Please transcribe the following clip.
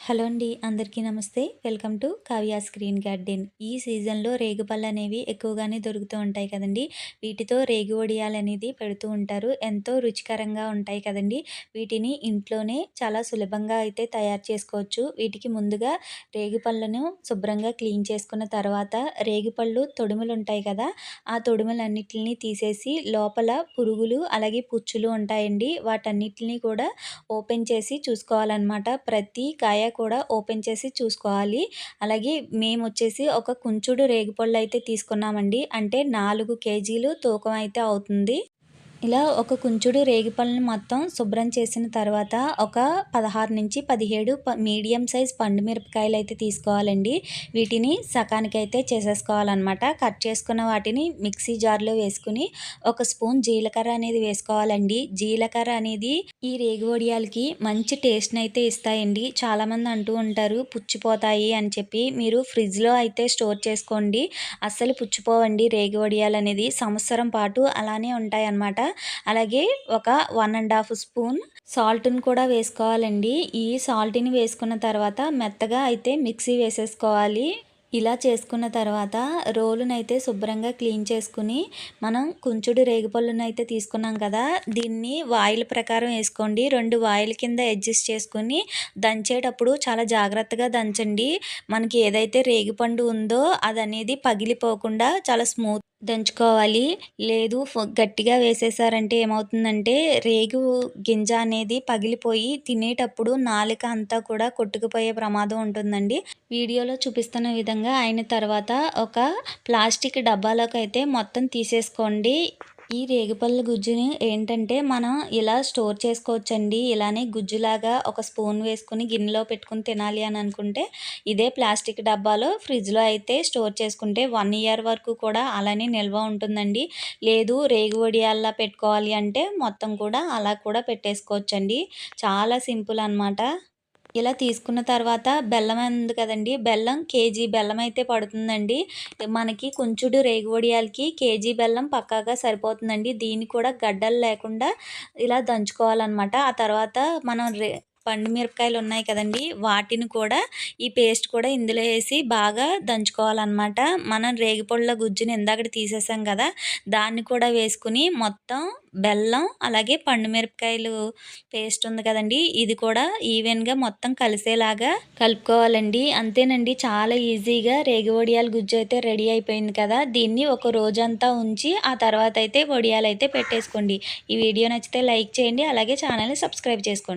Hello అండి అందరికీ నమస్తే. Welcome to Kavya screen garden. ఈ సీజన్లో రేగుపళ్ళు అనేవి ఎక్కువగానే దొరుకుతూ ఉంటాయి కదండి. వీటితో రేగు వడియాలు అనేది పెడుతూ ఉంటారు. ఎంతో రుచికరంగా ఉంటాయి కదండి. వీటిని ఇంట్లోనే చాలా సులభంగా అయితే తయారు చేసుకోవచ్చు. వీటికి ముందుగా రేగుపళ్ళను శుభ్రంగా క్లీన్ చేసుకున్న తర్వాత రేగుపళ్ళు తొడుములు ఉంటాయి కదా ఆ తొడుములన్నిటిని తీసేసి లోపల పురుగులు అలాగే పుచ్చులు ఉంటాయండి. వాటన్నిటిని కూడా ఓపెన్ చేసి చూసుకోవాలన్నమాట. ప్రతి కాయ కూడా ఓపెన్ చేసి చూసుకోవాలి. అలాగే మేము వచ్చేసి ఒక కుంచుడు రేగిపళ్ళు అయితే తీసుకున్నామండి. అంటే నాలుగు కేజీలు తూకం అయితే అవుతుంది. ఇలా ఒక కుంచుడు రేగిపళ్ళని మొత్తం శుభ్రం చేసిన తర్వాత ఒక పదహారు నుంచి పదిహేడు మీడియం సైజ్ పండు మిరపకాయలు అయితే తీసుకోవాలండి. వీటిని సకానికి అయితే చేసేసుకోవాలన్నమాట. కట్ చేసుకున్న వాటిని మిక్సీ జార్లో వేసుకుని ఒక స్పూన్ జీలకర్ర అనేది వేసుకోవాలండి. జీలకర్ర అనేది ఈ రేగి వడియాలకి మంచి టేస్ట్ని అయితే ఇస్తాయండి. చాలామంది అంటూ ఉంటారు పుచ్చిపోతాయి అని చెప్పి. మీరు ఫ్రిడ్జ్లో అయితే స్టోర్ చేసుకోండి. అస్సలు పుచ్చిపోవండి రేగి వడియాలు అనేది. సంవత్సరం పాటు అలానే ఉంటాయి అన్నమాట అలాగే ఒక వన్ అండ్ హాఫ్ స్పూన్ సాల్ట్ని కూడా వేసుకోవాలండి. ఈ సాల్ట్ని వేసుకున్న తర్వాత మెత్తగా అయితే మిక్సీ వేసేసుకోవాలి. ఇలా చేసుకున్న తర్వాత రోలునైతే శుభ్రంగా క్లీన్ చేసుకుని మనం కుంచుడు రేగిపళ్ళునైతే తీసుకున్నాం కదా దీన్ని వాయిల్ ప్రకారం వేసుకోండి. రెండు వాయిల్ కింద అడ్జస్ట్ చేసుకుని దంచేటప్పుడు చాలా జాగ్రత్తగా దంచండి. మనకి ఏదైతే రేగిపండు ఉందో అది అనేది పగిలిపోకుండా చాలా స్మూత్ దంచుకోవాలి. లేదు గట్టిగా వేసేసారంటే ఏమవుతుందంటే రేగు గింజ అనేది పగిలిపోయి తినేటప్పుడు నాలుక అంతా కూడా కొట్టుకుపోయే ప్రమాదం ఉంటుందండి. వీడియోలో చూపిస్తున్న విధంగా అయిన తర్వాత ఒక ప్లాస్టిక్ డబ్బాలోకి అయితే మొత్తం తీసేసుకోండి. ఈ రేగిపళ్ళ గుజ్జుని ఏంటంటే మనం ఇలా స్టోర్ చేసుకోవచ్చండి. ఇలానే గుజ్జులాగా ఒక స్పూన్ వేసుకుని గిన్నెలో పెట్టుకుని తినాలి అని అనుకుంటే ఇదే ప్లాస్టిక్ డబ్బాలో ఫ్రిడ్జ్లో అయితే స్టోర్ చేసుకుంటే వన్ ఇయర్ వరకు కూడా అలానే నిల్వ ఉంటుందండి. లేదు రేగు వడియాల్లా పెట్టుకోవాలి అంటే మొత్తం కూడా అలా కూడా పెట్టేసుకోవచ్చండి. చాలా సింపుల్ అనమాట ఇలా తీసుకున్న తర్వాత బెల్లం ఉంది కదండి. బెల్లం కేజీ బెల్లం అయితే పడుతుందండి. మనకి కొంచుడు రేగువడియాలకి కేజీ బెల్లం పక్కాగా సరిపోతుందండి. దీన్ని కూడా గడ్డలు లేకుండా ఇలా దంచుకోవాలన్నమాట. ఆ తర్వాత మనం రే పండు మిరపకాయలు ఉన్నాయి కదండి. వాటిని కూడా ఈ పేస్ట్ కూడా ఇందులో వేసి బాగా దంచుకోవాలన్నమాట. మనం రేగిపొళ్ళ గుజ్జుని ఇందాక తీసేసాం కదా దాన్ని కూడా వేసుకుని మొత్తం బెల్లం అలాగే పండు మిరపకాయలు పేస్ట్ ఉంది కదండి ఇది కూడా ఈవెన్గా మొత్తం కలిసేలాగా కలుపుకోవాలండి. అంతేనండి చాలా ఈజీగా రేగి వడియాల గుజ్జు అయితే రెడీ అయిపోయింది కదా దీన్ని ఒక రోజంతా ఉంచి ఆ తర్వాత అయితే వడియాలు అయితే పెట్టేసుకోండి. ఈ వీడియో నచ్చితే లైక్ చేయండి అలాగే ఛానల్ని సబ్స్క్రైబ్ చేసుకోండి.